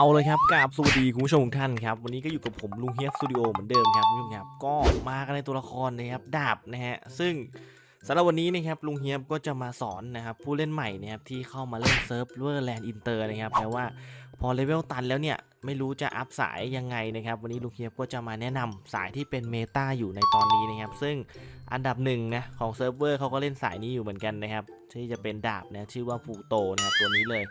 เอาเลยครับกราบสวัสดีคุณผู้ชมทุกท่านครับ วันนี้ก็อยู่กับผมลุงเฮียสตูดิโอเหมือนเดิมครับคุณผู้ชมครับก็มากันในตัวละครนะครับดาบนะฮะซึ่งสำหรับวันนี้นะครับลุงเฮียบก็จะมาสอนนะครับผู้เล่นใหม่นะครับที่เข้ามาเล่นเซิร์ฟเวอร์แลนด์อินเตอร์นะครับแปลว่าพอเลเวลตันแล้วเนี่ยไม่รู้จะอัพสายยังไงนะครับ วันนี้ลุงเฮียบก็จะมาแนะนำสายที่เป็นเมตาอยู่ในตอนนี้นะครับ ซึ่งอันดับหนึ่งนะของเซิร์ฟเวอร์เขาก็เล่นสายนี้อยู่เหมือนกันนะครับที่จะเป็นดาบนะชื่อว่าฟูโตนะครับตัวนี้เลย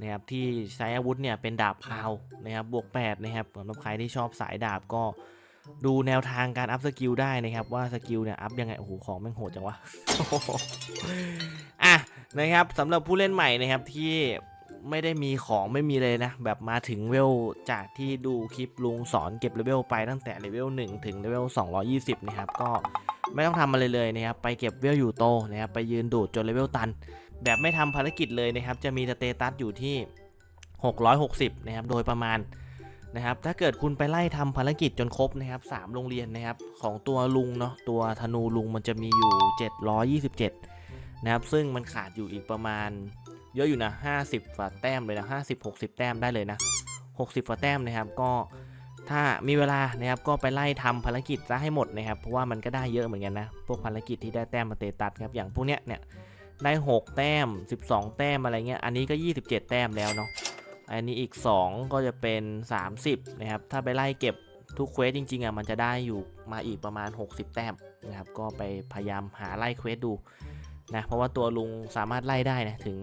นะครับที่ใช้อาวุธเนี่ยเป็นดาบพราวนะครับบวก8นะครับสำหรับใครที่ชอบสายดาบก็ดูแนวทางการอัพสกิลได้นะครับ ว่าสกิลเนี่ยอัพยังไง โอ้โห ของแม่งโหดจังวะอะนะครับสำหรับผู้เล่นใหม่นะครับที่ไม่ได้มีของไม่มีเลยนะ แบบมาถึงเวลจากที่ดูคลิปลุงสอนเก็บเลเวลไปตั้งแต่เลเวล1ถึงเลเวล220 นะครับ ก็ไม่ต้องทำอะไรเลยนะครับ ไปเก็บเวลอยู่โตนะครับ ไปยืนดูดจนเลเวลตัน แบบไม่ทำภารกิจเลยนะครับ จะมีสเตตัสอยู่ที่ 660 นะครับ โดยประมาณนะครับ ถ้าเกิดคุณไปไล่ทำภารกิจจนครบนะครับ3โรงเรียนนะครับ ของตัวลุงเนาะ ตัวธนูลุงมันจะมีอยู่ 727 นะครับ ซึ่งมันขาดอยู่อีกประมาณ เยอะอยู่นะ 50ฝ่าแต้มเลยนะ 50 60 แต้มได้เลยนะ 60ฝ่าแต้มนะครับ ก็ถ้ามีเวลานะครับก็ไปไล่ทำภารกิจซะให้หมดนะครับ เพราะว่ามันก็ได้เยอะเหมือนกันนะ พวกภารกิจที่ได้แต้มมาเตตัสครับ อย่างพวกเนี้ยเนี่ย ได้ 6 แต้ม 12 แต้มอะไรเงี้ย อันนี้ก็ 27 แต้มแล้วเนาะ อันนี้อีก 2 ก็จะเป็น 30 นะครับ ถ้าไปไล่เก็บทุกเควสจริงๆอะมันจะได้อยู่มาอีกประมาณ 60 แต้มนะครับ ก็ไปพยายามหาไล่เควสดูนะ เพราะว่าตัวลุงสามารถไล่ได้นะถึง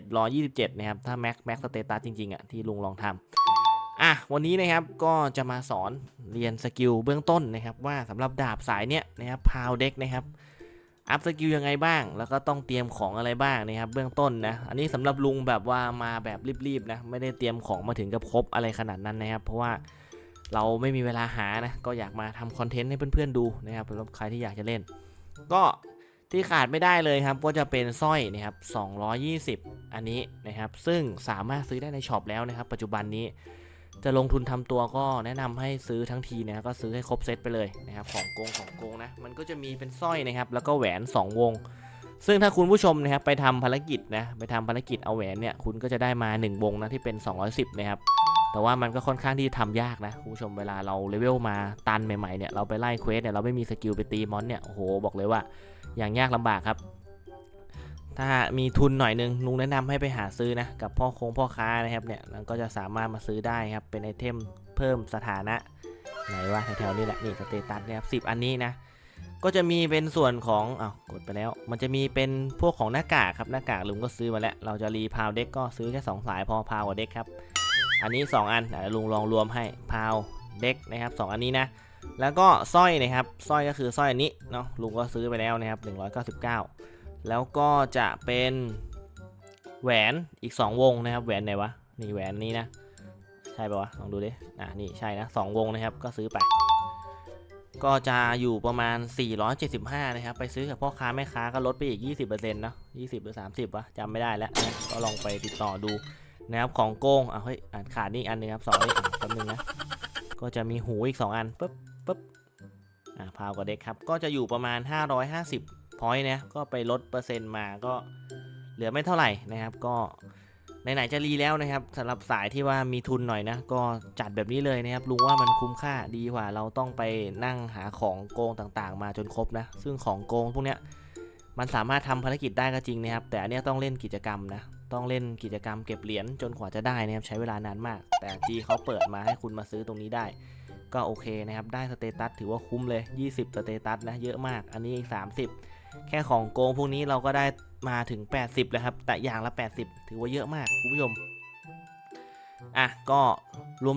727 นะครับ ถ้าแม็กแม็กสเตตัสจริงๆอะที่ลุงลองทำอะวันนี้นะครับก็จะมาสอนเรียนสกิลเบื้องต้นนะครับว่าสำหรับดาบสายเนี้ยนะครับพาวเด็กนะครับ อัพสกิลยังไงบ้าง แล้วก็ต้องเตรียมของอะไรบ้างนะครับเบื้องต้นนะ อันนี้สำหรับลุงแบบว่ามาแบบรีบๆนะ ไม่ได้เตรียมของมาถึงกับครบอะไรขนาดนั้นนะครับ เพราะว่าเราไม่มีเวลาหานะ ก็อยากมาทำคอนเทนต์ให้เพื่อนๆดูนะครับสำหรับใครที่อยากจะเล่น ก็ที่ขาดไม่ได้เลยครับ ก็จะเป็นสร้อยนะครับ220 อันนี้นะครับ ซึ่งสามารถซื้อได้ในช็อปแล้วนะครับ ปัจจุบันนี้ จะลงทุนทำตัวก็แนะนำให้ซื้อทั้งทีนะก็ซื้อให้ครบเซตไปเลยนะครับของโกงของโกงนะมันก็จะมีเป็นสร้อยนะครับแล้วก็แหวน 2 วง ซึ่งถ้าคุณผู้ชมนะครับไปทำภารกิจนะไปทำภารกิจเอาแหวนเนี่ยคุณก็จะได้มา 1 วงนะที่เป็น 210นะครับแต่ว่ามันก็ค่อนข้างที่ทำยากนะคุณผู้ชมเวลาเราเลเวลมาตันใหม่ๆเนี่ยเราไปไล่เควสเนี่ยเราไม่มีสกิลไปตีมอนเนี่ยโอ้โหบอกเลยว่าอย่างยากลำบากครับ ถ้ามีทุนหน่อยนึงลุงแนะนำให้ไปหาซื้อนะกับพ่อคงพ่อค้านะครับเนี่ยมันก็จะสามารถมาซื้อได้ครับเป็นไอเทมเพิ่มสถานะไหนวะแถวๆนี้แหละนี่สเตตัสนะครับสิอันนี้นะก็จะมีเป็นส่วนของอ้าวกดไปแล้ว มันจะมีเป็นพวกของหน้ากากครับหน้ากากลุงก็ซื้อมาแล้ว เราจะรีพาวเด็กก็ซื้อแค่2สายพอพาวกับเด็กครับอันนี้ 2 อันอะลุงลองรวมให้พาวเด็กนะครับ2อันนี้นะแล้วก็สร้อยนะครับสร้อยก็คือสร้อยอันนี้เนาะลุงก็ซื้อไปแล้วนะครับ199 แล้วก็จะเป็นแหวนอีก 2 วงนะครับ แหวนไหนวะ นี่แหวนนี้นะ ใช่ปะวะ ลองดูดิ อ่านี่ใช่นะสองวงนะครับ ก็ซื้อไป ก็จะอยู่ประมาณ 475 นะครับ ไปซื้อกับพ่อค้าแม่ค้าก็ลดไปอีก 20%เนาะ20 หรือ 30 วะจำไม่ได้แล้วนะก็ลองไปติดต่อดูนะครับ ของโกงอะเฮ้ยอ่านขาดนี่อันนึงครับสองนี่อะแป๊บนึงนะ ก็จะมีหูอีก 2 อันปุ๊บปุ๊บอ่าพาวกับเด็กครับ ก็จะอยู่ประมาณ 550 พอยต์นะก็ไปลดเปอร์เซ็นต์มาก็เหลือไม่เท่าไหร่นะครับ ก็ไหนๆจะรีแล้วนะครับสำหรับสายที่ว่ามีทุนหน่อยนะ ก็จัดแบบนี้เลยนะครับลุงว่ามันคุ้มค่าดีกว่า เราต้องไปนั่งหาของโกงต่างๆ มาจนครบนะ ซึ่งของโกงพวกเนี้ยมันสามารถทำภารกิจได้ก็จริงนะครับ แต่อันเนี้ยต้องเล่นกิจกรรมนะ ต้องเล่นกิจกรรมเก็บเหรียญจนกว่าจะได้นะครับ ใช้เวลานานมาก แต่จีเขาเปิดมาให้คุณมาซื้อตรงนี้ได้ ก็โอเคนะครับ ได้สเตตัสถือว่าคุ้มเลย 20 สเตตัสนะ เยอะมาก อันนี้อีก 30 แค่ของโกงพวกนี้เราก็ได้มาถึง 80แล้วครับ แต่อย่างละ 80 ถือว่าเยอะมากคุณผู้ชม อะก็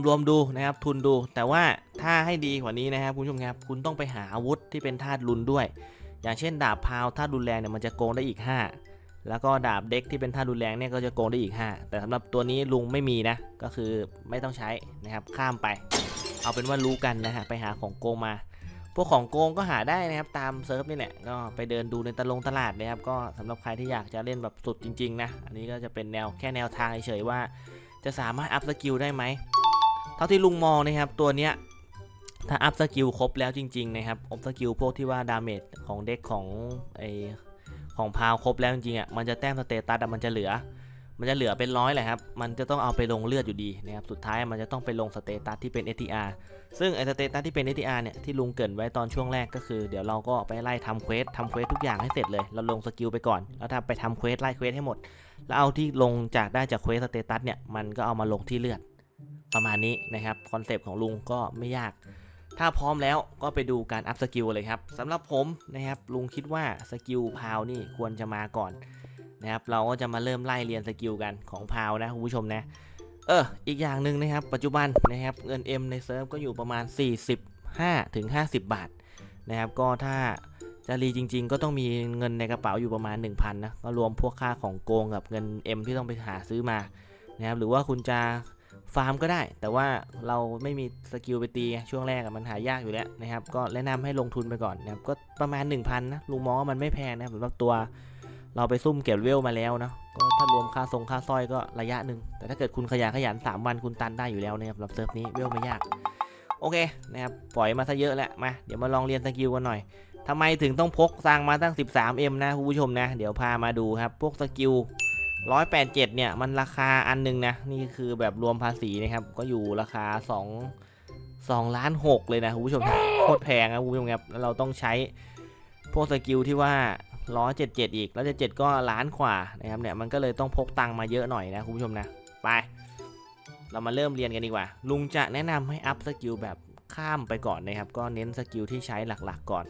รวมๆดูนะครับ ทุนดู แต่ว่าถ้าให้ดีกว่านี้นะครับคุณผู้ชมครับ คุณต้องไปหาอาวุธที่เป็นธาตุรุนด้วย อย่างเช่น ดาบพาวธาตุรุนแรงเนี่ยมันจะโกงได้อีก 5 แล้วก็ดาบเด็กที่เป็นธาตุรุนแรงเนี่ยก็จะโกงได้อีก 5 แต่สำหรับตัวนี้ลุงไม่มีนะ ก็คือไม่ต้องใช้นะครับ ข้ามไป เอาเป็นว่ารู้กันนะฮะ ไปหาของโกงมา พวกของโกงก็หาได้นะครับตามเซิร์ฟนี่แหละก็ไปเดินดูในตลงตลาดนะครับก็สำหรับใครที่อยากจะเล่นแบบสุดจริงๆนะอันนี้ก็จะเป็นแนวแค่แนวทางเฉยๆว่า จะสามารถอัพสกิลได้ไหมเท่าที่ลุงมองนะครับตัวเนี้ยถ้าอัพสกิลครบแล้วจริงๆนะครับอัพสกิลพวกที่ว่าดาเมจของเด็กของไอของพาวครบแล้วจริงๆอะมันจะแต้มสเตตัสมันจะเหลือ มันจะเหลือเป็นร้อยแหละครับ มันจะต้องเอาไปลงเลือดอยู่ดีนะครับ สุดท้ายมันจะต้องไปลงสเตตัสที่เป็น STR ซึ่งไอ้สเตตัสที่เป็น STR เนี่ยที่ลุงเกินไว้ตอนช่วงแรกก็คือ เดี๋ยวเราก็ไปไล่ทำเควสทำเควสทุกอย่างให้เสร็จเลย เราลงสกิลไปก่อน แล้วถ้าไปทำเควสไล่เควสให้หมด แล้วเอาที่ลงจากได้จากเควสสเตตัสเนี่ย มันก็เอามาลงที่เลือด ประมาณนี้นะครับคอนเซปต์ของลุงก็ไม่ยาก ถ้าพร้อมแล้วก็ไปดูการอัพสกิลเลยครับสำหรับผมนะครับลุงคิดว่าสกิลพาวนี่ควรจะมาก่อน นะครับเราก็จะมาเริ่มไล่เรียนสกิลกันของพาวนะคุณผู้ชมนะเอออีกอย่างหนึ่งนะครับ ปัจจุบันนะครับเงิน M ในเซิร์ฟก็อยู่ประมาณ 45ถึง50 บาทนะครับก็ถ้าจะรีจริง ๆ ก็ต้องมีเงินในกระเป๋าอยู่ประมาณ 1,000นะก็รวมพวกค่าของโกงกับเงิน M ที่ต้องไปหาซื้อมานะครับหรือว่าคุณจะฟาร์มก็ได้ แต่ว่าเราไม่มีสกิลไปตีช่วงแรกมันหายากอยู่แล้วนะครับก็แนะนำให้ลงทุนไปก่อนนะครับก็ประมาณ 1,000นะลุงมองว่ามันไม่แพงนะสำหรับตัว เราไปซุ่มเก็บเวลมาแล้วนะก็ถ้ารวมค่าทรงค่าสร้อยก็ระยะหนึ่งแต่ถ้าเกิดคุณขยันขยัน3วันคุณตันได้อยู่แล้วนะครับสำหรับเซิร์ฟนี้เวลไม่ยาก โอเคนะครับปล่อยมาซะเยอะแล้วมาเดี๋ยวมาลองเรียนสกิลกันหน่อยทำไมถึงต้องพกสร้างมาตั้ง 13M นะคุณผู้ชมนะ เดี๋ยวพามาดูครับ พวกสกิล 187 เนี่ย มันราคาอันหนึงนะ นี่คือแบบรวมภาษีนะครับ ก็อยู่ราคา 2 2ล้าน6เลยนะคุณผู้ชมโคตรแพงนะคุณผู้ชมครับ แล้วเราต้องใช้พวกสกิลที่ว่า 177 อีก แล้วจะ7ก็ล้านกว่านะครับเนี่ยมันก็เลยต้องพกตังมาเยอะหน่อยนะคุณผู้ชมนะไป เรามาเริ่มเรียนกันดีกว่า ลุงจะแนะนำให้อัพสกิลแบบข้ามไปก่อนนะครับ ก็เน้นสกิลที่ใช้หลักๆก่อน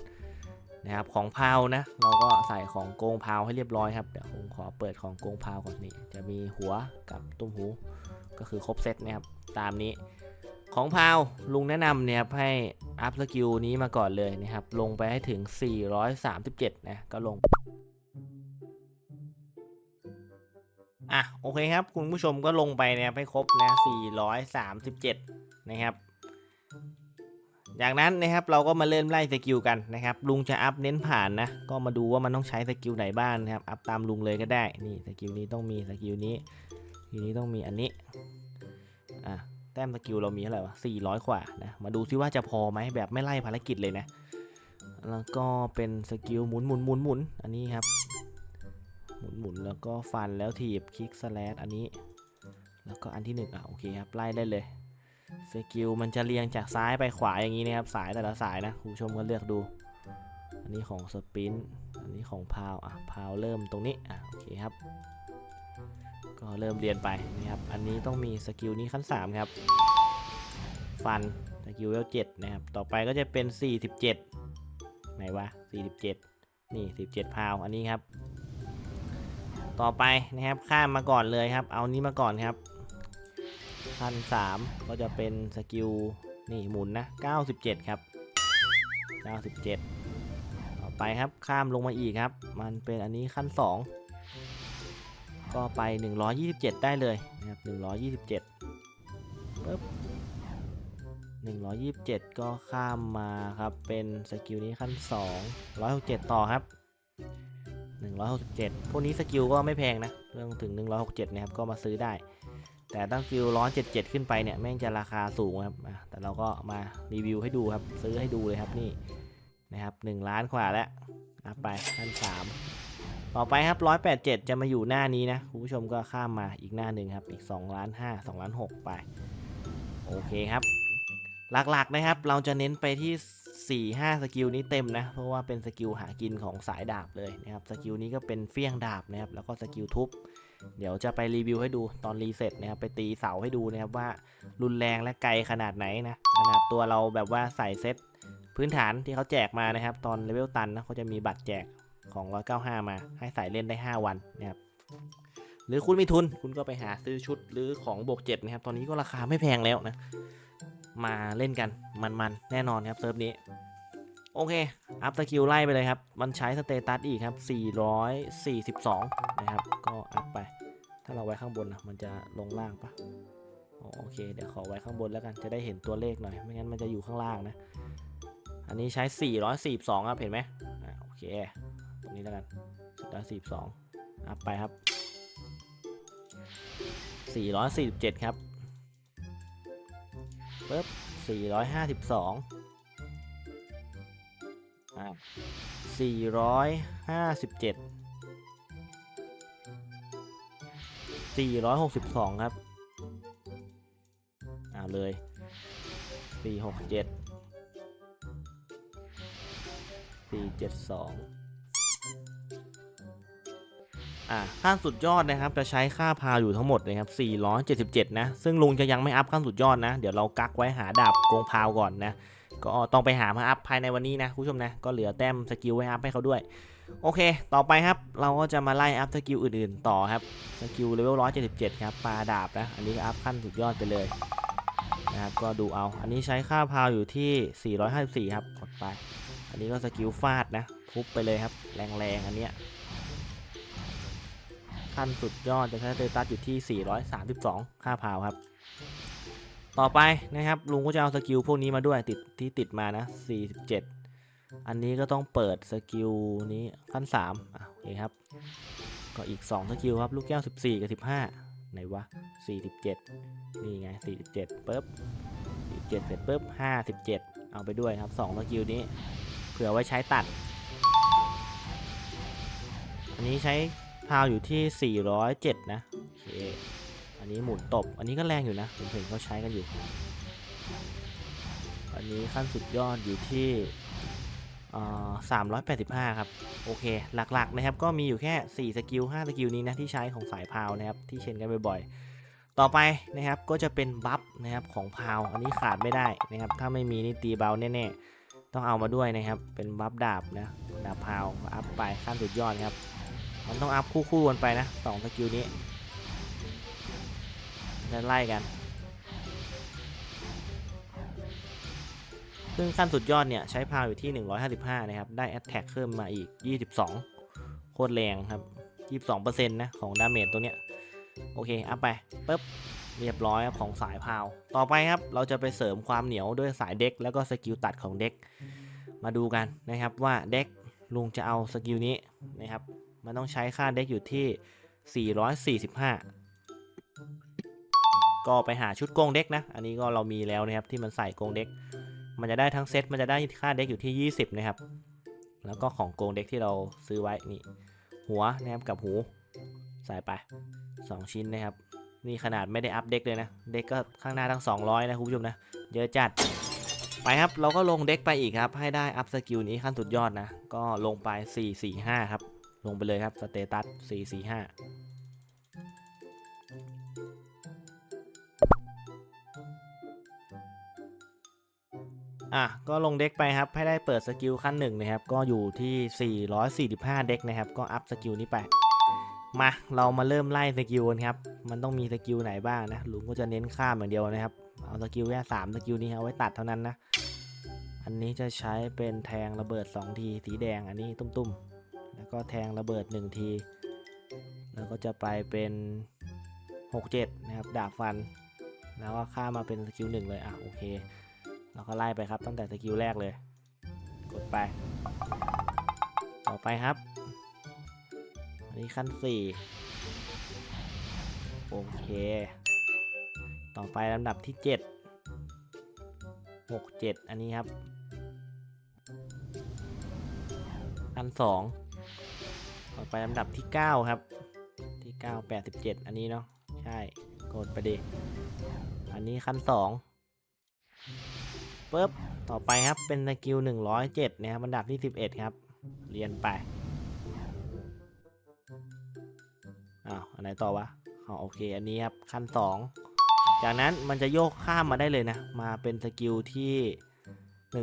นะครับของพาวนะ เราก็ใส่ของโกงพาวให้เรียบร้อยครับเดี๋ยวผมขอเปิดของโกงพาวก่อนนี่จะมีหัวกับตุ้มหูก็คือครบเซตนะครับตามนี้ของพาวลุงแนะนำเนี่ยครับให้ อัพสกิลนี้มาก่อนเลยนะครับ ลงไปให้ถึง 437 นะ ก็ลง อะ โอเคครับ คุณผู้ชมก็ลงไปนะครับให้ครบนะ 437 นะครับจากนั้นนะครับเราก็มาเริ่มไล่สกิลกันนะครับลุงจะอัพเน้นผ่านนะก็มาดูว่ามันต้องใช้สกิลไหนบ้างนะครับอัพตามลุงเลยก็ได้นี่สกิลนี้ต้องมีสกิลนี้ทีนี้ต้องมีอันนี้อะ แต้มสกิลเรามีเท่าไหร่วะ400กว่านะ มาดูซิว่าจะพอไหมแบบไม่ไล่ภารกิจเลยนะ แล้วก็เป็นสกิลหมุนหมุนหมุนหมุนอันนี้ครับ หมุนหมุนแล้วก็ฟันแล้วถีบคลิกสแลชอันนี้ แล้วก็อันที่หนึ่งอะโอเคครับไล่ได้เลย สกิลมันจะเรียงจากซ้ายไปขวาอย่างนี้นะครับสายแต่ละสายนะคุณผู้ชมก็เลือกดู อันนี้ของสปิน อันนี้ของพาวอะพาวเริ่มตรงนี้อะโอเคครับ ก็เริ่มเรียนไปนะครับ อันนี้ต้องมีสกิลนี้ขั้น 3 ครับ ฟัน สกิลเลเจ็ดนะครับ ต่อไปก็จะเป็น 47 ไหนวะ 47 นี่ 17 พาว อันนี้ครับ ต่อไปนะครับ ข้ามมาก่อนเลยครับ เอานี้มาก่อนครับขั้น3ก็จะเป็นสกิลนี่หมุนนะ 97 ครับ 97 ต่อไปครับ ข้ามลงมาอีกครับ มันเป็นอันนี้ขั้น 2 ก็ไป 127 ได้เลยนะครับ127ปึ๊บ127 ก็ข้ามมาครับ เป็นสกิลนี้ขั้น 2 167 ต่อครับ 167 พวกนี้สกิลก็ไม่แพงนะ เรื่องถึง 167 นะครับ ก็มาซื้อได้ แต่ตั้งสกิลร้อนเจ็ดเจ็ดขึ้นไปเนี่ยแม่งจะราคาสูงครับ แต่เราก็มารีวิวให้ดูครับ ซื้อให้ดูเลยครับนี่นะครับหนึ่งล้านกว่าแล้วไปขั้นสาม ต่อไปครับร้อยแปดเจ็ดจะมาอยู่หน้านี้นะคุณผู้ชมก็ข้ามมาอีกหน้าหนึ่งครับ อีกสองล้านห้าสองล้านหกไป โอเคครับ หลักๆนะครับ เราจะเน้นไปที่ 4 5 สกิลนี้เต็มนะ เพราะว่าเป็นสกิลหากินของสายดาบเลยนะครับ สกิลนี้ก็เป็นเฟี้ยงดาบนะครับ แล้วก็สกิลทุบ เดี๋ยวจะไปรีวิวให้ดูตอนรีเซ็ตนะครับ ไปตีเสาให้ดูนะครับว่ารุนแรงและไกลขนาดไหนนะ ขนาดตัวเราแบบว่าใส่เซตพื้นฐานที่เขาแจกมานะครับ ตอนเลเวลตันนะเขาจะมีบัตรแจก ของ 195 มาให้ใส่เล่นได้ 5 วันนะครับหรือคุณมีทุนคุณก็ไปหาซื้อชุดหรือของบวก7นะครับ ตอนนี้ก็ราคาไม่แพงแล้วนะ มาเล่นกันมันๆ แน่นอนครับเซิร์ฟนี้ โอเค อัพสกิลไล่ไปเลยครับ มันใช้สเตตัสอีกครับ 442 นะครับ ก็อัพไป ถ้าเราไว้ข้างบนนะมันจะลงล่างปะโอเค เดี๋ยวขอไว้ข้างบนแล้วกันจะได้เห็นตัวเลขหน่อย ไม่งั้นมันจะอยู่ข้างล่างนะ อันนี้ใช้ 442 ครับ เห็นไหมโอเค นี้แล้วกันสุดลยสี่สองอัพไปครับสี่ร้อยสี่สิบเจ็ดครับปึ๊บสี่ร้อยห้าสิบสองอะสี่ร้อยห้าสิบเจ็ดสี่ร้อยหกสิบสองครับอ่าเลยสี่หกเจ็ดสี่เจ็ดสองาขั้นสุดยอดนะครับจะใช้ค่าพาวอยู่ทั้งหมดนะครับ477 นะ ซึ่งลุงจะยังไม่อัพขั้นสุดยอดนะ เดี๋ยวเรากักไว้หาดาบโกงพาวก่อนนะ ก็ต้องไปหามาอัพภายในวันนี้นะคุณผู้ชมนะ ก็เหลือแต้มสกิลไว้อัพให้เขาด้วย โอเค ต่อไปครับ เราก็จะมาไล่อัพสกิลอื่นๆ ต่อครับ สกิลเลเวล177 ครับ ปลาดาบนะ อันนี้อัพขั้นสุดยอดไปเลยนะครับ ก็ดูเอา อันนี้ใช้ค่าพาวอยู่ที่ 454 ครับ กดไป อันนี้ก็สกิลฟาดนะ ทุบไปเลยครับ แรงๆ อันเนี้ย ขั้นสุดยอดจะใช้สเตตัสอยู่ที่ 432 ค่าพาวครับ ต่อไปนะครับลุงก็จะเอาสกิลพวกนี้มาด้วยติดที่ติดมานะ 47 อันนี้ก็ต้องเปิดสกิลนี้ขั้น3อะโอเคครับ ก็อีก 2 สกิลครับ ลูกแก้ว 14 กับ 15 ไหนวะ 47 นี่ไง 47ปุ๊บ47 เสร็จปุ๊บ 57 เอาไปด้วยครับ 2 สกิลนี้ เผื่อไว้ใช้ตัด อันนี้ใช้ พาวอยู่ที่ 407 นะ โอเค อันนี้หมุนตบ อันนี้ก็แรงอยู่นะ ผมเห็นเขาใช้กันอยู่ อันนี้ขั้นสุดยอดอยู่ที่สามร้อยแปดสิบห้าครับ โอเค หลักๆนะครับ ก็มีอยู่แค่ 4 สกิล 5 สกิลนี้นะ ที่ใช้ของสายพาวนะครับ ที่เชนกันบ่อยๆ ต่อไปนะครับ ก็จะเป็นบัฟนะครับของพาว อันนี้ขาดไม่ได้นะครับ ถ้าไม่มีนี่ตีเบาแน่ๆ ต้องเอามาด้วยนะครับ เป็นบัฟดาบนะ ดาบพาว อัพไปขั้นสุดยอดครับ มันต้องอัพคู่ๆกันไปนะสองสกิลนี้จะไล่กัน ซึ่งขั้นสุดยอดเนี่ย ใช้พาวอยู่ที่ 155 นะครับ ได้ Attack เพิ่มมาอีก 22 โคตรแรงครับ 22%นะ ของดาเมจตัวเนี้ย โอเค อัพไปปึ๊บเรียบร้อยครับของสายพาว ต่อไปครับเราจะไปเสริมความเหนียวด้วยสายเด็ก แล้วก็สกิลตัดของเด็ก มาดูกันนะครับว่าเด็กลุงจะเอาสกิลนี้นะครับ มันต้องใช้ค่าเด็กอยู่ที่ 445 ก็ไปหาชุดโกงเด็กนะ อันนี้ก็เรามีแล้วนะครับที่มันใส่โกงเด็ก มันจะได้ทั้งเซต มันจะได้ค่าเด็กอยู่ที่ 20 นะครับ แล้วก็ของโกงเด็กที่เราซื้อไว้นี่ หัวนะครับกับหู ใส่ไป 2 ชิ้นนะครับ นี่ขนาดไม่ได้อัพเด็กเลยนะ เด็กก็ข้างหน้าทั้ง 200 นะคุณผู้ชมนะ เยอะจัดไปครับ เราก็ลงเด็กไปอีกครับ ให้ได้อัพสกิลนี้ขั้นสุดยอดนะ ก็ลงไป 445 ครับ ลงไปเลยครับสเตตัส445 อะ ก็ลงเด็กไปครับ ให้ได้เปิดสกิลขั้นหนึ่งนะครับ ก็อยู่ที่ 445 เด็กนะครับ ก็อัพสกิลนี้ไป มา เรามาเริ่มไล่สกิลกันครับ มันต้องมีสกิลไหนบ้างนะ ลุงก็จะเน้นข้ามอย่างเดียวนะครับ เอาสกิลแค่สามสกิลนี้เอาไว้ตัดเท่านั้นนะ อันนี้จะใช้เป็นแทงระเบิด 2 ที สีแดง อันนี้ตุ้มๆ ก็แทงระเบิด 1 ที แล้วก็จะไปเป็น 6-7 นะครับ ดาบฟัน แล้วก็ข้ามาเป็นสกิลหนึ่งเลย อะ โอเค เราก็ไล่ไปครับตั้งแต่สกิลแรกเลย กดไป ต่อไปครับ อันนี้ขั้น 4 โอเค ต่อไปลำดับที่ 7 6 7 อันนี้ครับขั้น2 ต่อไปลำดับที่ 9 ครับ ที่ 9 87 อันนี้เนาะ ใช่ กดไปดิ อันนี้ขั้น2ปุ๊บ ต่อไปครับ เป็นสกิล 107 นะครับอันดับที่ 11 ครับ เรียนไป อ้าว อันไหนต่อวะอ๋อโอเค อันนี้ครับ ขั้น 2 จากนั้นมันจะโยกข้ามมาได้เลยนะ มาเป็นสกิลที่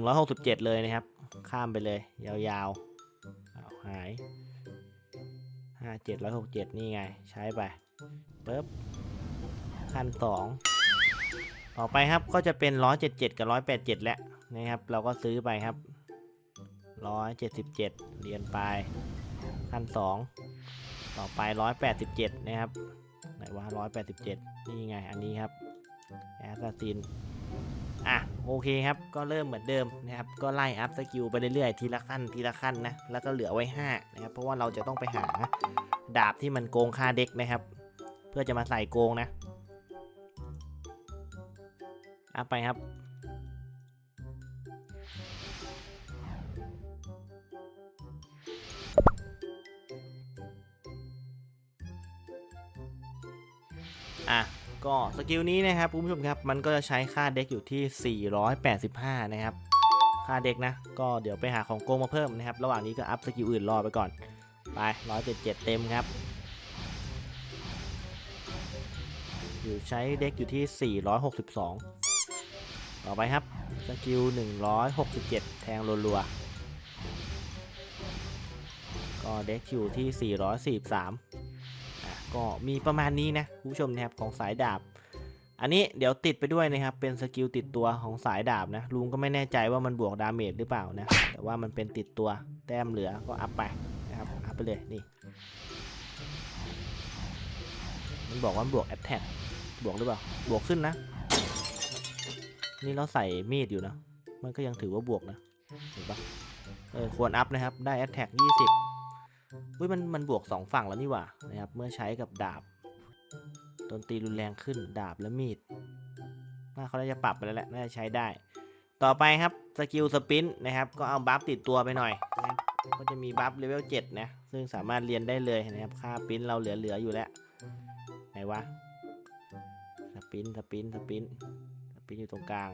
167 เลยนะครับ ข้ามไปเลย ยาวๆ อ้าว หาย 5 7 6 7นี่ไง ใช้ไปปุ๊บขั้น2ต่อไปครับก็จะเป็น177กับ187แล้วนะครับ เราก็ซื้อไปครับ177เหรียญไปขั้น2ต่อไป187นะครับไหนว่า187นี่ไงอันนี้ครับแอสซัสซินอะ โอเคครับ ก็เริ่มเหมือนเดิมนะครับ ก็ไล่อัพสกิลไปเรื่อยๆ ทีละขั้นทีละขั้นนะ แล้วก็เหลือไว้ 5 นะครับ เพราะว่าเราจะต้องไปหาดาบที่มันโกงค่าเด็กนะครับ เพื่อจะมาใส่โกงนะ อัพไปครับอะ ก็สกิลนี้นะครับคุณผู้ชมครับ มันก็จะใช้ค่าเด็กอยู่ที่ 485 นะครับ ค่าเด็กนะ ก็เดี๋ยวไปหาของโกงมาเพิ่มนะครับ ระหว่างนี้ก็อัพสกิลอื่นรอไปก่อน ไป 177 เต็มครับ อยู่ใช้เด็กอยู่ที่ 462 ต่อไปครับสกิล 167 แทงรัวๆ ก็เด็กอยู่ที่ 443 ก็มีประมาณนี้นะคุณผู้ชมนะครับของสายดาบ อันนี้เดี๋ยวติดไปด้วยนะครับ เป็นสกิลติดตัวของสายดาบนะลุงก็ไม่แน่ใจว่ามันบวกดาเมจหรือเปล่านะแต่ว่ามันเป็นติดตัวแต้มเหลือก็อัพไปนะครับอัพไปเลยนี่มันบอกว่าบวกแอตแทกบวกหรือเปล่าบวกขึ้นนะ นี่เราใส่มีดอยู่นะ มันก็ยังถือว่าบวกนะเห็นปะเออควรอัพนะครับ ได้แอตแทก20 อุ้ยมันมันบวกสองฝั่งแล้วนี่หว่านะครับ เมื่อใช้กับดาบโดนตีรุนแรงขึ้นดาบและมีดน่าเขาน่าจะปรับไปแล้วแหละ น่าจะใช้ได้ ต่อไปครับสกิลสปินนะครับ ก็เอาบัฟติดตัวไปหน่อยนะก็จะมีบัฟเลเวล7นะ ซึ่งสามารถเรียนได้เลยนะครับ ค่าปิ้นเราเหลือๆอยู่แล้ว ไหนวะ สปิน สปิน สปิน สปินอยู่ตรงกลาง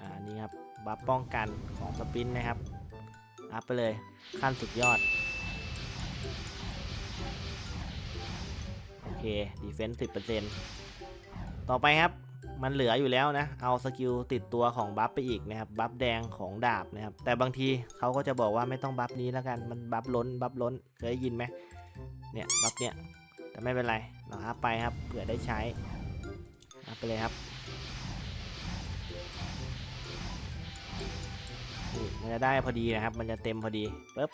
อ่า นี่ครับ บัฟป้องกันของสปินนะครับ อัพไปเลยขั้นสุดยอด โอเคดีเฟนส์สิบเปอร์เซ็นต์ต่อไปครับมันเหลืออยู่แล้วนะ เอาสกิลติดตัวของบัฟไปอีกนะครับ บัฟแดงของดาบนะครับ แต่บางทีเขาก็จะบอกว่าไม่ต้องบัฟนี้แล้วกัน มันบัฟล้น บัฟล้น เคยได้ยินไหมเนี่ย บัฟเนี่ย แต่ไม่เป็นไร เราอัพไปครับ เผื่อได้ใช้อัพไปเลยครับ มันจะได้พอดีนะครับ มันจะเต็มพอดีปึ๊บ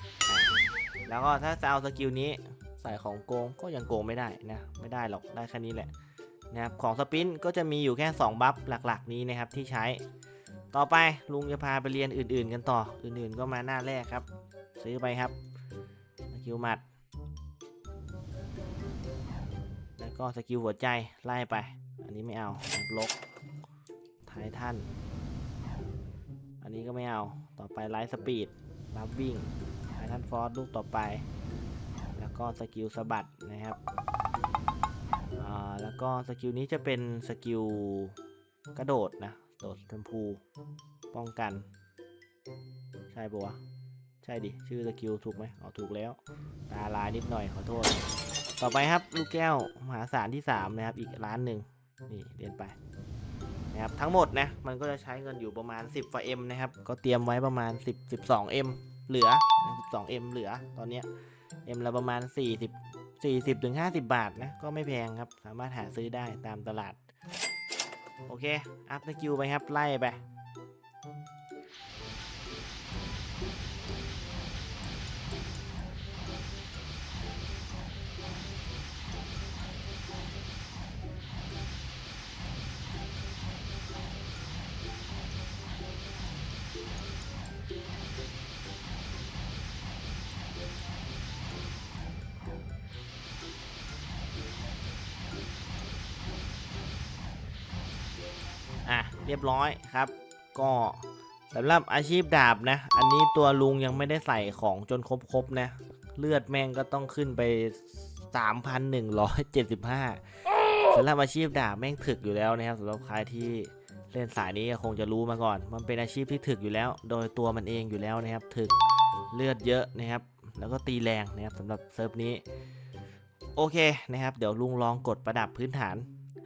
แล้วก็ถ้าจะเอาสกิลนี้ใส่ของโกงก็ยังโกงไม่ได้นะ ไม่ได้หรอก ได้แค่นี้แหละนะครับ ของสปินก็จะมีอยู่แค่ 2 บัฟหลักๆ นี้นะครับที่ใช้ ต่อไปลุงจะพาไปเรียนอื่นๆ กันต่อ อื่นๆก็มาหน้าแรกครับ ซื้อไปครับสกิลหมัด แล้วก็สกิลหัวใจไล่ไป อันนี้ไม่เอานะครับลกไททัน อันนี้ก็ไม่เอา ต่อไปไลท์สปีดบัฟวิ่งไททันฟอร์สลูกต่อไป แล้วก็สกิลสะบัดนะครับอ่าแล้วก็สกิลนี้จะเป็นสกิลกระโดดนะ โดดชมพู ป้องกัน ใช่ปะวะ ใช่ดิ ชื่อสกิลถูกไหมอ๋อถูกแล้ว ตาลายนิดหน่อยขอโทษ ต่อไปครับ ลูกแก้วมหาศาลที่ 3 นะครับ อีกล้านหนึ่งนี่เรียนไป นะครับทั้งหมดนะมันก็จะใช้เงินอยู่ประมาณ 10ฝ่า M นะครับก็เตรียมไว้ประมาณ 10 12 M เหลือนะ12 M เหลือตอนเนี้ยเอ็มละประมาณ 40 40ถึง50 บาทนะก็ไม่แพงครับสามารถหาซื้อได้ตามตลาด โอเค อัพสกิลไปครับ ไล่ไป รียบร้อยครับ ก็สำหรับอาชีพดาบนะ อันนี้ตัวลุงยังไม่ได้ใส่ของจนครบๆนะ เลือดแม่งก็ต้องขึ้นไป 3,175สำหรับอาชีพดาบแม่งถึกอยู่แล้วนะครับสำหรับใครที่เล่นสายนี้คงจะรู้มาก่อน มันเป็นอาชีพที่ถึกอยู่แล้ว โดยตัวมันเองอยู่แล้วนะครับ ถึกเลือดเยอะนะครับ แล้วก็ตีแรงนะครับสำหรับเซิร์ฟนี้ โอเคนะครับ เดี๋ยวลุงลองกดประดับพื้นฐาน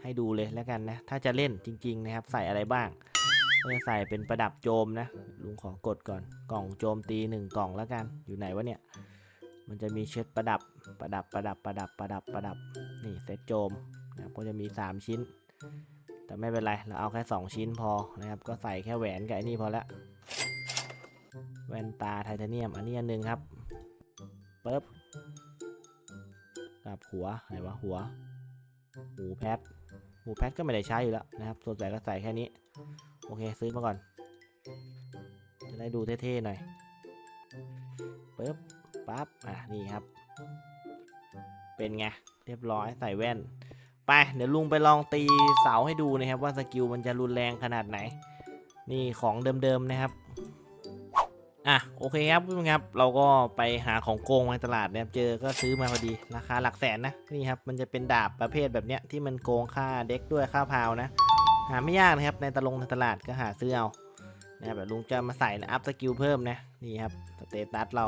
ให้ดูเลยแล้วกันนะ ถ้าจะเล่นจริง ๆ นะครับ ใส่อะไรบ้างก็จะใส่เป็นประดับโจมนะ ลุงขอกดก่อนกล่องโจมตีหนึ่งกล่องแล้วกันอยู่ไหนวะเนี่ย มันจะมีเช็ดประดับประดับประดับประดับประดับประดับนี่เซตโจมนะครับก็จะมี 3 ชิ้น แต่ไม่เป็นไรเราเอาแค่ 2 ชิ้นพอนะครับ ก็ใส่แค่แหวนกับไอ้นี่พอละแว่นตาไทเทเนียมอันนี้อันหนึงครับปึ๊บกับหัวไหนวะหัวหูแพท หูแพทก็ไม่ได้ใช้อยู่แล้วนะครับส่วนใหญ่ก็ใส่แค่นี้ โอเคซื้อมาก่อน จะได้ดูเท่ๆหน่อยปึ๊บปั๊บอะนี่ครับ เป็นไงเรียบร้อยใส่แว่น ไปเดี๋ยวลุงไปลองตีเสาให้ดูนะครับว่าสกิลมันจะรุนแรงขนาดไหน นี่ของเดิมๆนะครับ อะโอเคครับคุณผู้ชมครับเราก็ไปหาของโกงในตลาดเนี่ยเจอก็ซื้อมาพอดีราคาหลักแสนนะนี่ครับมันจะเป็นดาบประเภทแบบเนี้ยที่มันโกงค่าเด็กด้วยค่าพาวนะ หาไม่ยากนะครับในตลงในตลาดก็หาซื้อเอานะครับแบบลุงจะมาใส่อัพสกิลเพิ่มนะนี่ครับสเตตัสเรา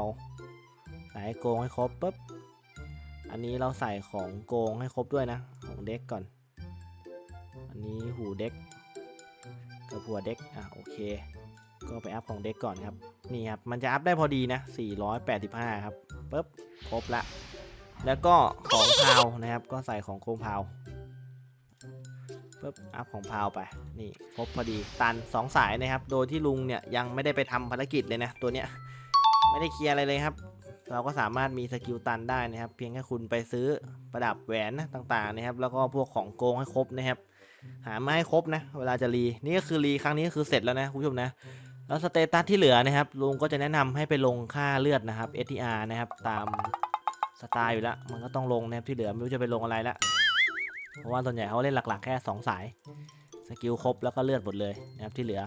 ใส่ให้โกงให้ครบปุ๊บอันนี้เราใส่ของโกงให้ครบด้วยนะของเด็กก่อน อันนี้หูเด็กกับหัวเด็กอะโอเค ก็ไปอัพของเด็กก่อนครับ นี่ครับ มันจะอัพได้พอดีนะ 485 ครับปุ๊บครบละ แล้วก็ของพาวนะครับ ก็ใส่ของโคมพาวปุ๊บอัพของพาวไป นี่ครบพอดี ตัน 2 สายนะครับ โดยที่ลุงเนี่ยยังไม่ได้ไปทำภารกิจเลยนะ ตัวเนี้ยไม่ได้เคลียร์อะไรเลยครับ เราก็สามารถมีสกิลตันได้นะครับ เพียงแค่คุณไปซื้อประดับแหวนนะต่างๆนะครับ แล้วก็พวกของโกงให้ครบนะครับ หามาให้ครบนะ เวลาจะรี นี่ก็คือรีครั้งนี้ก็คือเสร็จแล้วนะคุณผู้ชมนะ แล้วสเตตัสที่เหลือนะครับลุงก็จะแนะนำให้ไปลงค่าเลือดนะครับ STR นะครับตามสไตล์อยู่แล้วมันก็ต้องลงนะครับที่เหลือไม่รู้จะไปลงอะไรละเพราะว่าส่วนใหญ่เขาเล่นหลักๆ แค่ 2 สายสกิลครบแล้วก็เลือดหมดเลยนะครับที่เหลือ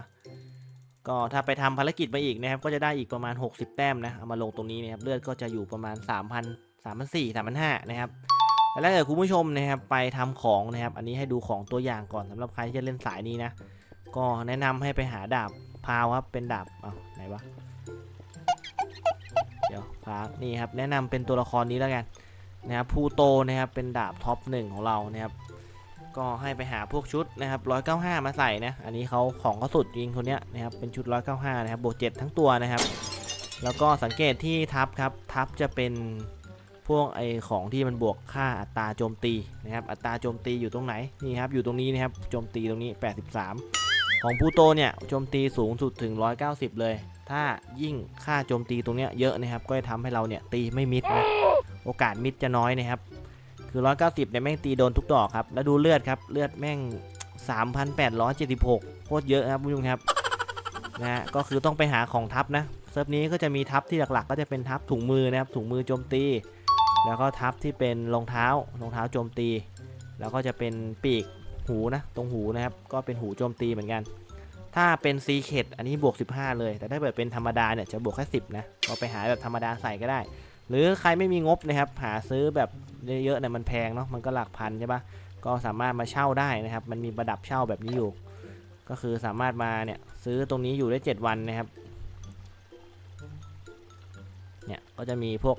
ก็ถ้าไปทำภารกิจมาอีกนะครับก็จะได้อีกประมาณ 60 แต้มนะเอามาลงตรงนี้นะครับเลือดก็จะอยู่ประมาณ 3,000 3,400 3,500นะครับแล้วถ้าเกิดคุณผู้ชมนะครับไปทำของนะครับ อันนี้ให้ดูของตัวอย่างก่อนสำหรับใครที่จะเล่นสายนี้นะ ก็แนะนำให้ไปหาดาบ พาวครับเป็นดาบเอาไหนวะเดี๋ยวพาวนี่ครับแนะนำเป็นตัวละครนี้แล้วกันนะครับพูโตนะครับเป็นดาบท็อปหนึ่งของเรานะครับก็ให้ไปหาพวกชุดนะครับ195 มาใส่นะอันนี้เขาของเขาสุดจริงคนเนี้ยนะครับเป็นชุด 195 นะครับบวก7ทั้งตัวนะครับ แล้วก็สังเกตที่ทับครับทับจะเป็นพวกไอของที่มันบวกค่าอัตราโจมตีนะครับอัตราโจมตีอยู่ตรงไหนนี่ครับอยู่ตรงนี้นะครับโจมตีตรงนี้ 83 ของพูโตเนี่ยโจมตีสูงสุดถึง 190 เลย ถ้ายิ่งค่าโจมตีตรงเนี้ยเยอะนะครับ ก็จะทำให้เราเนี่ยตีไม่มิดนะโอกาสมิดจะน้อยนะครับ คือ 190เนี่ยแม่งตีโดนทุกดอกครับ แล้วดูเลือดครับ เลือดแม่ง 3,876 โคตรเยอะครับคุณผู้ชมครับนะฮะก็คือต้องไปหาของทับนะเซิร์ฟนี้ก็จะมีทับที่หลักๆ ก็จะเป็นทับถุงมือนะครับถุงมือโจมตี แล้วก็ทับที่เป็นรองเท้ารองเท้าโจมตี แล้วก็จะเป็นปีก หูนะ ตรงหูนะครับ ก็เป็นหูโจมตีเหมือนกัน ถ้าเป็นซีเคดอันนี้บวก 15 เลย แต่ถ้าเกิดเป็นธรรมดาเนี่ยจะบวกแค่10นะก็ไปหาแบบธรรมดาใส่ก็ได้ หรือใครไม่มีงบนะครับ หาซื้อแบบเยอะๆเนี่ยมันแพงเนาะ มันก็หลักพันใช่ปะก็สามารถมาเช่าได้นะครับ มันมีประดับเช่าแบบนี้อยู่ ก็คือสามารถมาเนี่ยซื้อตรงนี้อยู่ได้ 7 วันนะครับ เนี่ยก็จะมีพวก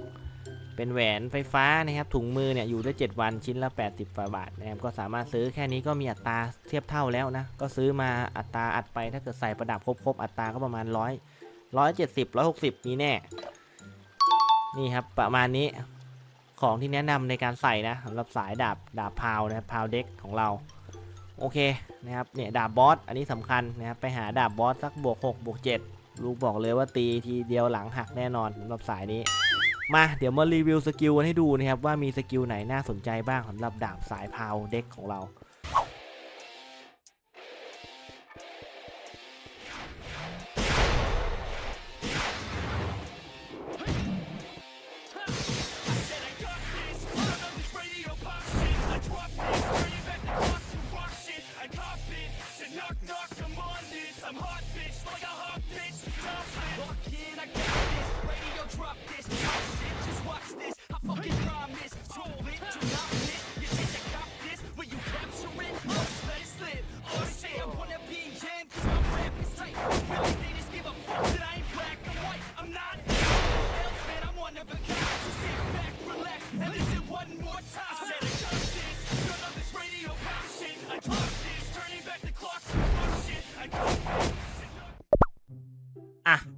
เป็นแหวนไฟฟ้านะครับถุงมือเนี่ยอยู่ได้ 7 วันชิ้นละ 80กว่าบาทนะครับก็สามารถซื้อแค่นี้ก็มีอัตราเทียบเท่าแล้วนะ ก็ซื้อมาอัตราอัดไปถ้าเกิดใส่ประดับครบๆ อัตราก็ประมาณ 100 170 160 นี้แน่ นี่ครับประมาณนี้ของที่แนะนำในการใส่นะสำหรับสายดาบดาบพาวนะครับพาวเด็กของเราโอเคนะครับเนี่ยดาบบอสอันนี้สำคัญนะครับไปหาดาบบอสสักบวก6บวก7ลูกบอกเลยว่าตีทีเดียวหลังหักแน่นอนสำหรับสายนี้ มาเดี๋ยวมารีวิวสกิลกันให้ดูนะครับว่ามีสกิลไหนน่าสนใจบ้างสำหรับดาบสายพาวเด็กของเรา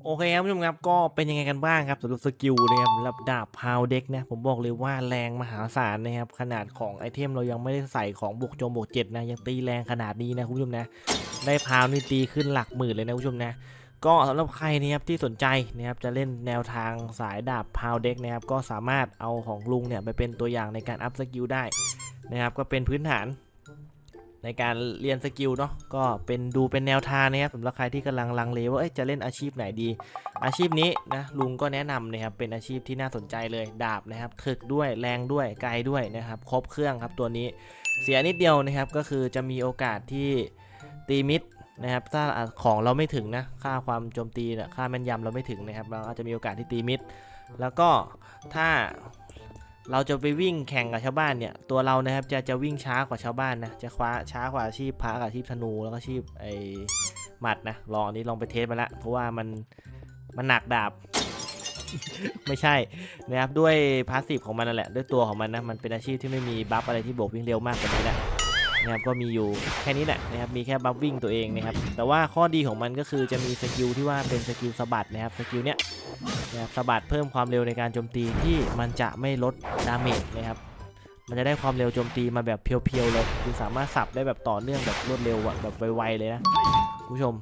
โอเคครับผู้ชมครับก็เป็นยังไงกันบ้างครับสำหรับสกิลนะครับรับดาบพาวเด็กนะผมบอกเลยว่าแรงมหาศาลนะครับ ขนาดของไอเทมเรายังไม่ได้ใส่ของบวกโจมบวกเจ็ดนะยังตีแรงขนาดนี้นะคุณผู้ชมนะ ได้พาวนี่ตีขึ้นหลักหมื่นเลยนะคุณผู้ชมนะก็สำหรับใครนะครับที่สนใจนะครับจะเล่นแนวทางสายดาบพาวเด็กนะครับก็สามารถเอาของลุงเนี่ยไปเป็นตัวอย่างในการอัพสกิลได้นะครับก็เป็นพื้นฐาน ในการเรียนสกิลเนาะก็เป็นดูเป็นแนวทางนะครับสำหรับใครที่กำลังลังเลว่าจะเล่นอาชีพไหนดี อาชีพนี้นะลุงก็แนะนำนะครับเป็นอาชีพที่น่าสนใจเลยดาบนะครับถึกด้วยแรงด้วยไกลด้วยนะครับครบเครื่องครับตัวนี้เสียนิดเดียวนะครับก็คือจะมีโอกาสที่ตีมิดนะครับถ้าของเราไม่ถึงนะค่าความโจมตีนี่ยค่าแม่นยำเราไม่ถึงนะครับเราอาจจะมีโอกาสที่ตีมิดแล้วก็ถ้า เราจะไปวิ่งแข่งกับชาวบ้านเนี่ย ตัวเรานะครับจะจะวิ่งช้ากว่าชาวบ้านนะ จะคว้าช้ากว่าอาชีพพระกับอาชีพธนูแล้วก็อาชีพไอ้หมัดนะ ลองอันนี้ลองไปเทสมาละเพราะว่ามันมันหนักดาบ ไม่ใช่นะครับด้วยพาสซีฟของมันนั่นแหละ ด้วยตัวของมันนะมันเป็นอาชีพที่ไม่มีบัฟอะไรที่บวกวิ่งเร็วมากกว่านี้แหละนะครับก็มีอยู่แค่นี้แหละนะครับมีแค่บัฟวิ่งตัวเองนะครับแต่ว่าข้อดีของมันก็คือจะมีสกิลที่ว่าเป็นสกิลสะบัดนะครับสกิลเนี้ย นะครับสะบัดเพิ่มความเร็วในการโจมตีที่มันจะไม่ลดดาเมจนะครับมันจะได้ความเร็วโจมตีมาแบบเพียวๆเลยคือสามารถสับได้แบบต่อเนื่องแบบรวดเร็วแบบไวๆเลยนะคุณผู้ชม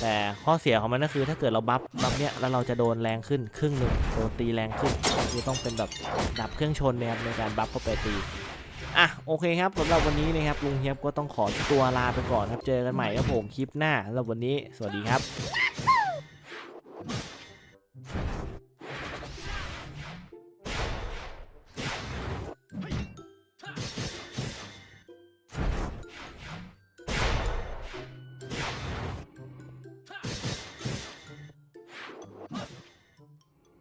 แต่ข้อเสียของมันก็คือถ้าเกิดเราบัฟบัฟเนี้ยแล้วเราจะโดนแรงขึ้นครึ่งหนึ่งโดนตีแรงขึ้นคือต้องเป็นแบบดับเครื่องชนนะครับในการบัฟเข้าไปตีอะโอเคครับสำหรับวันนี้นะครับลุงเฮียบก็ต้องขอตัวลาไปก่อนครับเจอกันใหม่ครับผมคลิปหน้าสำหรับวันนี้ สวัสดีครับ